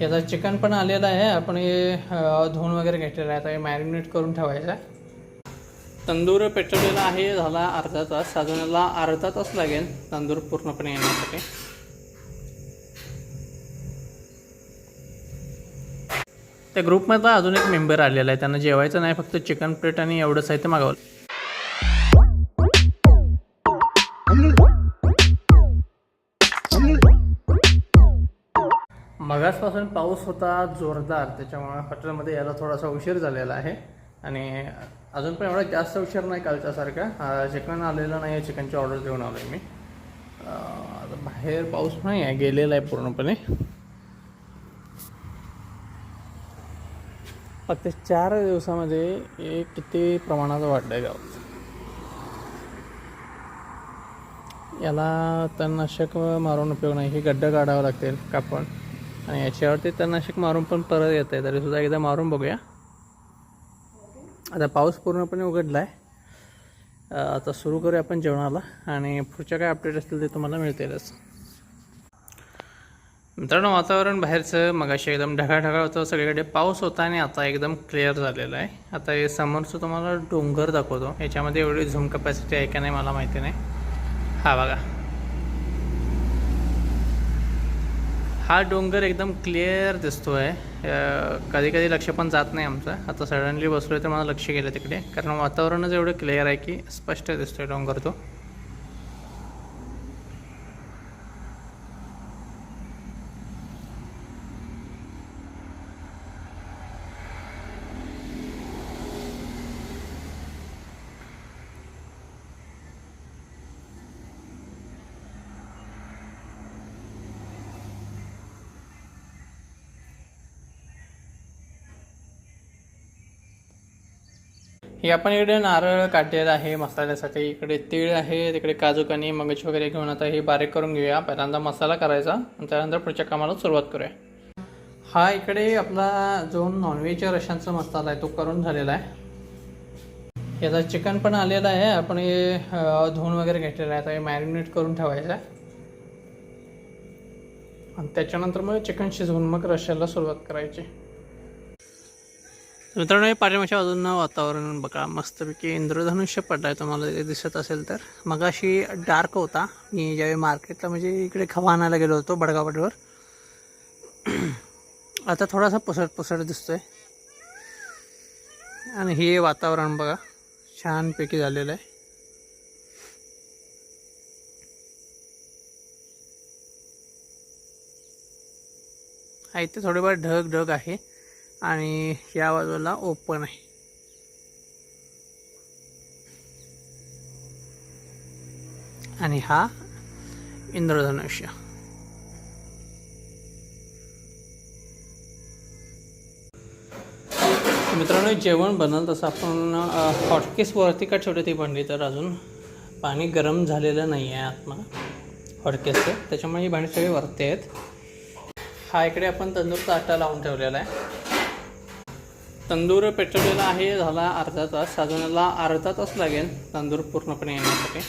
याचा चिकन पण आलेला आहे. आपण हे धुवून वगैरे घेतलेलं आहे. आता हे मॅरिनेट करून ठेवायचं आहे. तंदूर पेटवलेला आहे. झाला अर्धा तास. अजून याला अर्धा तास लागेल तंदूर पूर्णपणे येण्यासाठी. त्या ग्रुपमधला अजून एक मेंबर आलेला आहे. त्यांना जेवायचं नाही. फक्त चिकन प्लेट आणि एवढंच आहे ते मागवलं. मगासपासून पाऊस होता जोरदार. त्याच्यामुळे हॉटेलमध्ये यायला थोडासा उशीर झालेला आहे. आणि अजून पण एवढा जास्त उशीर नाही कालच्यासारखा चिकन आलेलं नाही आहे चिकनची ऑर्डर देऊन आलो आहे मी आता बाहेर पाऊस नाही आहे गेलेला आहे पूर्णपणे. फक्त चार दिवसामध्ये हे किती प्रमाणात वाढलं आहे गाव याला तणनाशक मारून उपयोग नाही हे गड्डं काढावं लागतील कापण आणि याच्यावरती तणनाशक मारून पण परत येत आहे तरीसुद्धा एकदा मारून बघूया. आता पाऊस पूर्णपणे उघडला आहे आता सुरू करूया आपण जेवणाला. आणि पुढच्या काय अपडेट असतील ते तुम्हाला मिळतीलच. मित्रांनो वातावरण बाहेरचं मगाशी एकदम ढगाळ ढगाळ होतं. सगळीकडे पाऊस होता आणि आता एकदम क्लिअर झालेलं आहे. आता हे समोरचं तुम्हाला डोंगर दाखवतो. याच्यामध्ये एवढी झूम कपॅसिटी आहे का नाही मला माहिती नाही. हा बघा. हा डोंगर एकदम क्लिअर दिसतो आहे कधी कधी लक्ष पण जात नाही आमचं. आता सडनली आहे तर मला लक्ष गेलं तिकडे. कारण वातावरणच एवढं क्लिअर आहे की स्पष्ट दिसतोय डोंगर तो. हे आपण इकडे नारळ काढलेलं आहे मसाल्यासाठी. इकडे तीळ आहे तिकडे काजू कणी मगज वगैरे घेऊन आता हे बारीक करून घेऊया. पहिल्यांदा मसाला करायचा आणि त्यानंतर पुढच्या कामाला सुरुवात करूया. हा इकडे आपला जो नॉनव्हेज रशांचा मसाला आहे तो करून झालेला आहे. याचा चिकन पण आलेला आहे. आपण हे धुवून वगैरे घेतलेलं आहे. आता हे मॅरिनेट करून ठेवायचं आहे. आणि त्याच्यानंतर मग चिकन शिजवून मग रशाला सुरुवात करायची. मित्रांनो हे पाठीमागच्या बाजूनं वातावरण बघा. मस्तपैकी इंद्रधनुष्य पडलाय. तुम्हाला ते दिसत असेल तर. मग अशी डार्क होता. मी ज्यावेळी मार्केटला म्हणजे इकडे खवा आणायला गेलो होतो बडगावपाटीवर आता थोडासा पुसट पुसट दिसतोय. आणि हे वातावरण बघा छानपैकी झालेलं आहे. हा इथे थोडेफार ढग ढग आहे. आणि या बाजूला ओपन आहे. आणि हा इंद्रधनुष्य. मित्रांनो जेवण बनल तसं आपण हॉटकेसवरती का ठेवले ती भांडी? तर अजून पाणी गरम झालेलं नाही आहे आत्मा हॉटकेसचं त्याच्यामुळे ही भांडी सगळी वरती आहेत. हा इकडे आपण तंदूरचा आटा लावून ठेवलेला आहे. तंदूर पेटवलेला आहे झाला अर्धा तास. अजून अर्धा तास लागेल तंदूर पूर्णपणे येण्यासाठी.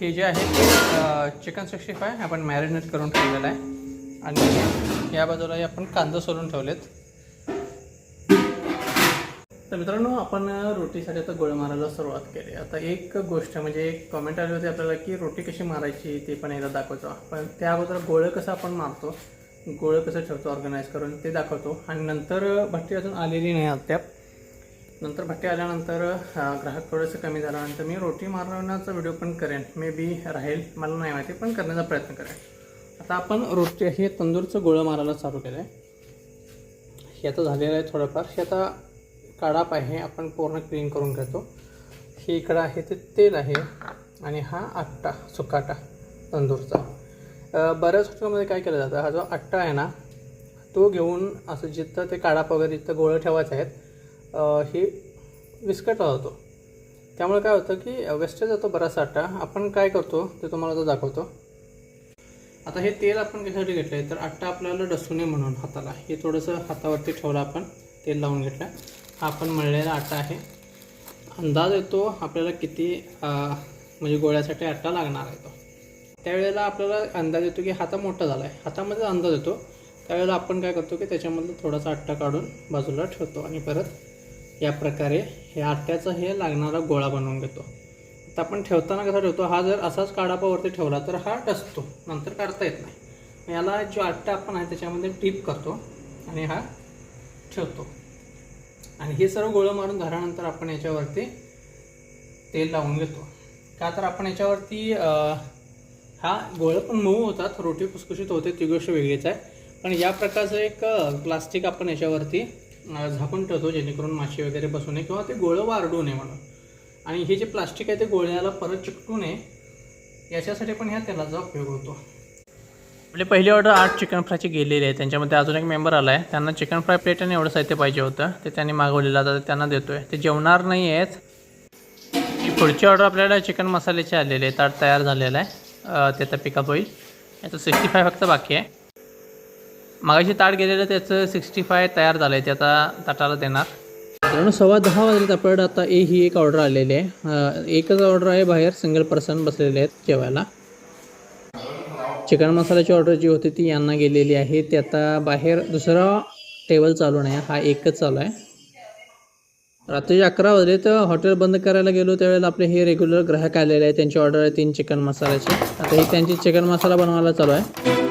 हे जे आहे चिकन सिक्स्टी फाय आपण मॅरिनेट करून ठेवलेलं आहे. आणि या बाजूलाही आपण कांदा सोलून ठेवलेत. तर मित्रांनो आपण रोटीसाठी आता गोळ मारायला सुरुवात केली. आता एक गोष्ट म्हणजे एक कमेंट आली होती आपल्याला की रोटी कशी मारायची ते पण एकदा दाखवतो. पण त्या अगोदर गोळं कसं आपण मारतो गोळं कसं ठेवतो ऑर्गनाईज करून ते दाखवतो. आणि नंतर भट्टी अजून आलेली नाही अद्याप. नंतर भट्टी आल्यानंतर ग्राहक थोडंसं कमी झाल्यानंतर मी रोटी मारण्याचा व्हिडिओ पण करेन. मे बी राहील मला नाही माहिती पण करण्याचा प्रयत्न करेन. आता आपण रोटी हे तंदूरचं गोळं मारायला चालू केलं आहे हे आता झालेलं आहे थोडंफार. हे आता कडाप आहे आपण पूर्ण क्लीन करून घेतो. हे इकडं आहे ते तेल आहे आणि हा आट्टा सुकाटा तंदूरचा. बऱ्याच हॉटेलमध्ये काय केलं जातं हा जो आट्टा आहे ना तो घेऊन असं जिथं ते काढाप वगैरे जिथं गोळं ठेवायचे आहेत हे विस्कटला जातो. त्यामुळे काय होतं की वेस्टेज जातो बराचसा आट्टा. आपण काय करतो ते तुम्हाला तो दाखवतो. आता हे तेल आपण कशासाठी घेतलं आहे तर आट्टा आपल्याला डसू नये म्हणून हाताला. हे थोडंसं हातावरती ठेवलं आपण तेल लावून घेतलं. आपण मळलेला आटा आहे. अंदाज येतो आपल्याला किती म्हणजे गोळ्यासाठी आटा लागणार आहे तो. त्यावेळेला आपल्याला अंदाज येतो की हाता मोठा झाला आहे हातामध्ये अंदाज येतो. त्यावेळेला आपण काय करतो की त्याच्यामधलं थोडासा आट्टा काढून बाजूला ठेवतो आणि परत या प्रकारे हे आट्याचा हे लागणारा गोळा बनवून घेतो. आता आपण ठेवताना कसा ठेवतो? हा जर असाच काढापावरती ठेवला तर हा डसतो नंतर काढता येत नाही. याला जो आट्टा आपण आहे त्याच्यामध्ये टीप करतो आणि हा ठेवतो. आणि हे सर्व गोळं मारून झाल्यानंतर आपण याच्यावरती तेल लावून घेतो. का तर आपण याच्यावरती हा गोळं पण मऊ होतात रोटी खुसखुशीत होते ती गोष्ट वेगळीच आहे. पण या प्रकारचं एक प्लास्टिक आपण याच्यावरती झाकून ठेवतो जेणेकरून माशी वगैरे बसू नये किंवा ते गोळं वारडू नये म्हणून. आणि हे जे प्लास्टिक आहे ते गोळ्याला परत चिकटू नये याच्यासाठी पण ह्या तेलाचा उपयोग होतो. आपले पहिली ऑर्डर आठ चिकन फ्रायची गेलेली आहे त्यांच्यामध्ये अजून एक मेंबर आला आहे त्यांना चिकन फ्राय प्लेट आणि एवढं साहित्य पाहिजे होतं. ते त्यांनी मागवलेलं आता त्यांना देतो आहे ते जेवणार नाही आहेत पुढची ऑर्डर आपल्याला चिकन मसाल्याची आलेली आहे ताट तयार झालेलं आहे. त्याचा ते आता पिकअप होईल. याचं सिक्स्टी फाय फक्त बाकी आहे. मागाशी ताट गेलेलं त्याचं सिक्स्टी फाय तयार झालं आहे ते आता ताटाला देणार. कारण सव्वा दहा वाजलेत आपल्याकडे. आता ए ही एक ऑर्डर आलेली आहे. एकच ऑर्डर आहे बाहेर. सिंगल पर्सन बसलेले आहेत जेवायला. चिकन मसाल्याची ऑर्डर जी होती ती यांना गेलेली आहे. ते आता बाहेर दुसरा टेबल चालू नाही हा एकच चालू आहे. रात्री अकरा वाजले तर हॉटेल बंद करायला गेलो त्यावेळेला आपले हे रेग्युलर ग्राहक आलेले आहे त्यांची ऑर्डर आहे तीन चिकन मसाल्याची. आता ही त्यांची चिकन मसाला बनवायला चालू आहे.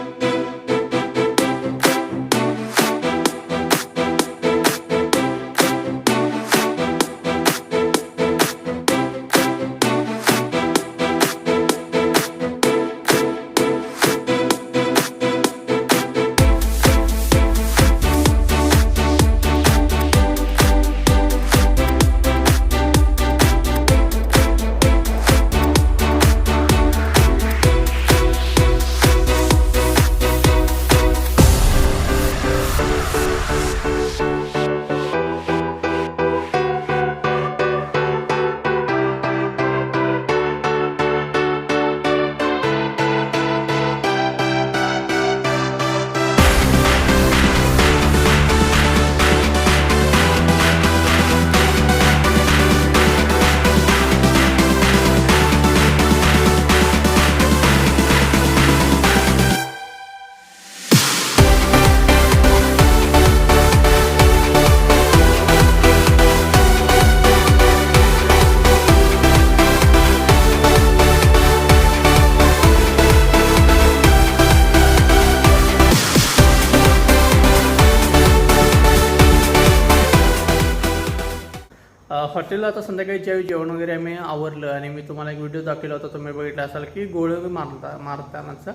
हॉटेलला आता संध्याकाळी ज्यावेळी जेवण वगैरे आम्ही आवरलं आणि मी तुम्हाला एक व्हिडिओ दाखवला होता तुम्ही बघितला असाल की गोळं मारता मारतानाचं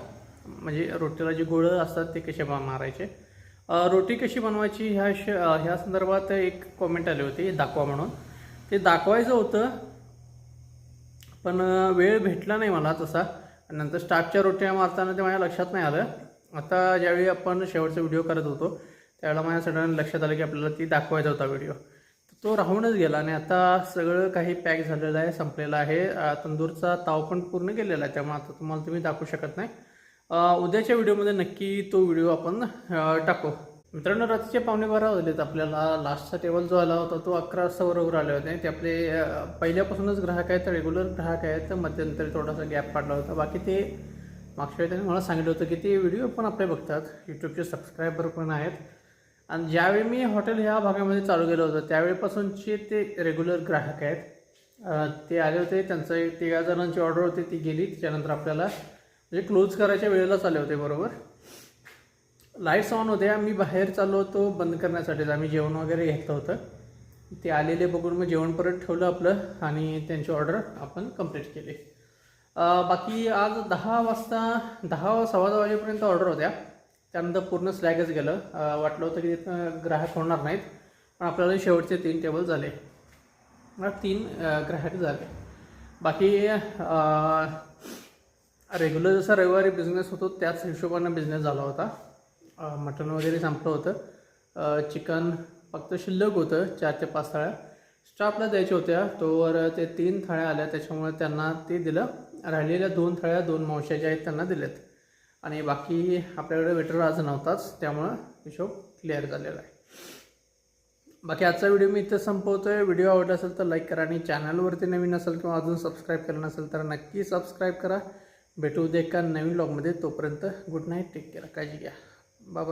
म्हणजे रोटीला जी गोळं असतात ते कसे मारायचे. रोटी कशी बनवायची ह्या श ह्या संदर्भात एक कॉमेंट आली होती दाखवा म्हणून. ते दाखवायचं होतं पण वेळ भेटला नाही मला तसा. नंतर स्टाफच्या रोट्या मारताना ते माझ्या लक्षात नाही आलं. आता ज्यावेळी आपण शेवटचा व्हिडिओ करत होतो त्यावेळेला माझ्या सडन लक्षात आलं की आपल्याला ती दाखवायचा होता व्हिडिओ तो राहूनच गेला आणि आता सगळं काही पॅक झालेलं आहे संपलेलं आहे. तंदूरचा ताव पण पूर्ण गेलेला आहे त्यामुळे आता तुम्हाला तुम्ही दाखवू शकत नाही. उद्याच्या व्हिडिओमध्ये नक्की तो व्हिडिओ आपण टाकू. मित्रांनो रात्रीचे पावणे बारा वाजलेत. आपल्याला लास्टचा टेबल जो आला होता तो अकरा वाजता बरोबर आले होते. ते आपले पहिल्यापासूनच ग्राहक आहेत रेग्युलर ग्राहक आहेत. मध्यंतरी थोडासा गॅप पाडला होता. बाकी ते मागच्या वेळी त्यांनी मला सांगितलं होतं की ते व्हिडिओ पण आपले बघतात. यूट्यूबचे सबस्क्रायबर पण आहेत. आणि ज्यावेळी मी हॉटेल ह्या भागामध्ये चालू केलं होतं त्यावेळीपासूनचे ते रेग्युलर ग्राहक आहेत. ते आले होते त्यांचं एक तिघा जणांची ऑर्डर होती ती गेली. त्याच्यानंतर आपल्याला म्हणजे क्लोज करायच्या वेळेलाच आले होते बरोबर? लाईट्स ऑन होत्या मी बाहेर चाललो होतो बंद करण्यासाठी. आम्ही जेवण वगैरे घेतलं होतं. ते आलेले बघून मग जेवण परत ठेवलं आपलं आणि त्यांची ऑर्डर आपण कंप्लीट केली. बाकी आज दहा वाजता दहा सव्वा दहा वाजेपर्यंत ऑर्डर होत्या. त्यानंतर पूर्ण स्लॅगच गेलं. वाटलं होतं की तिथं ग्राहक होणार नाहीत पण आपल्याला शेवटचे तीन टेबल झाले. तीन ग्राहक झाले. बाकी रेग्युलर जसा रविवारी बिझनेस होतो त्याच हिशोबानं बिझनेस झाला होता. मटण वगैरे संपलं होतं. चिकन फक्त शिल्लक होतं चार ते पाच थाळ्या. स्टाफला द्यायच्या होत्या तोवर ते तीन थाळ्या आल्या त्याच्यामुळे त्यांना ते दिलं. राहिलेल्या दोन थाळ्या दोन मावश्या आहेत त्यांना दिल्यात. आणि बाकी आपल्याकडे वेटर आज नव्हताच त्यामुळं हिशोब क्लिअर झालेला आहे. बाकी आजचा व्हिडिओ मी इथं आहे व्हिडिओ आवडला असेल तर लाईक करा आणि चॅनलवरती नवीन असेल किंवा अजून सबस्क्राईब केलं नसेल तर नक्की सबस्क्राईब करा. भेटू उद्या एका नवीन ब्लॉगमध्ये तोपर्यंत गुड नाईट टेक केअर काळजी घ्या. बाय